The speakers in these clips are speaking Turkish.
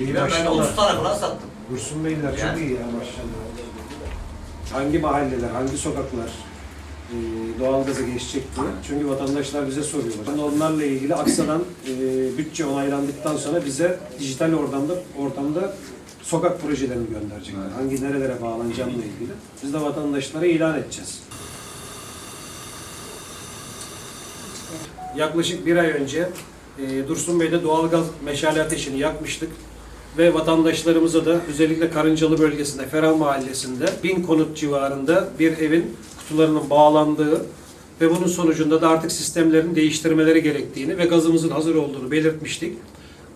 Bilmem ben Maşallah. 30 tane falan sattım. Dursun Beyler çok Yani. iyi ya maşallah. Hangi mahalleler, hangi sokaklar e, doğalgaza geçecek diye. Çünkü vatandaşlar bize soruyorlar. Şimdi onlarla ilgili aksadan e, bütçe onaylandıktan sonra bize dijital ortamda, ortamda sokak projelerini gönderecekler. Hangi nerelere bağlanacağımla ilgili. Biz de vatandaşlara ilan edeceğiz. Yaklaşık bir ay önce e, Dursun Bey'de doğalgaz meşale ateşini yakmıştık ve vatandaşlarımıza da özellikle Karıncalı bölgesinde, Ferah Mahallesi'nde bin konut civarında bir evin kutularının bağlandığı ve bunun sonucunda da artık sistemlerin değiştirmeleri gerektiğini ve gazımızın hazır olduğunu belirtmiştik.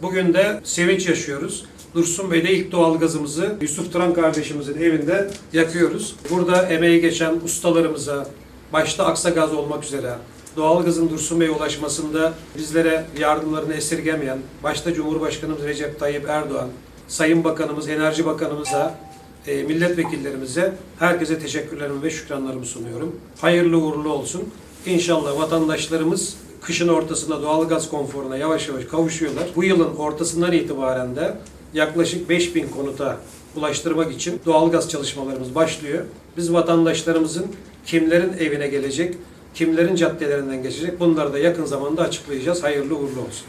Bugün de sevinç yaşıyoruz. Dursun Bey'de ilk doğalgazımızı Yusuf Turan kardeşimizin evinde yakıyoruz. Burada emeği geçen ustalarımıza, başta Aksa Gaz olmak üzere doğalgazın Dursun Bey'e ulaşmasında bizlere yardımlarını esirgemeyen, başta Cumhurbaşkanımız Recep Tayyip Erdoğan, Sayın Bakanımız, Enerji Bakanımıza, e, milletvekillerimize, herkese teşekkürlerimi ve şükranlarımı sunuyorum. Hayırlı uğurlu olsun. İnşallah vatandaşlarımız kışın ortasında doğalgaz konforuna yavaş yavaş kavuşuyorlar. Bu yılın ortasından itibaren de yaklaşık 5000 konuta ulaştırmak için doğalgaz çalışmalarımız başlıyor. Biz vatandaşlarımızın kimlerin evine gelecek, kimlerin caddelerinden geçecek bunları da yakın zamanda açıklayacağız. Hayırlı uğurlu olsun.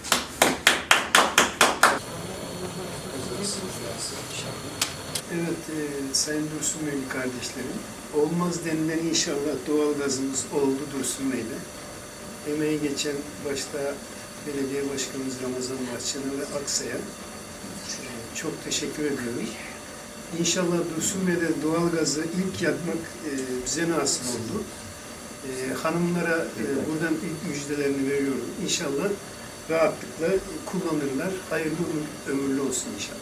Evet, e, Sayın Dursun Beyli kardeşlerim. Olmaz denilen inşallah doğalgazımız oldu Dursun Bey'le. Emeği geçen başta belediye başkanımız Ramazan Bahçeli ve Aksa'ya e, çok teşekkür ediyorum. İnşallah Dursun Bey'de doğalgazı ilk yakmak e, bize nasip oldu. E, hanımlara e, buradan ilk müjdelerini veriyorum. İnşallah rahatlıkla kullanırlar. Hayırlı ömür- ömürlü olsun inşallah.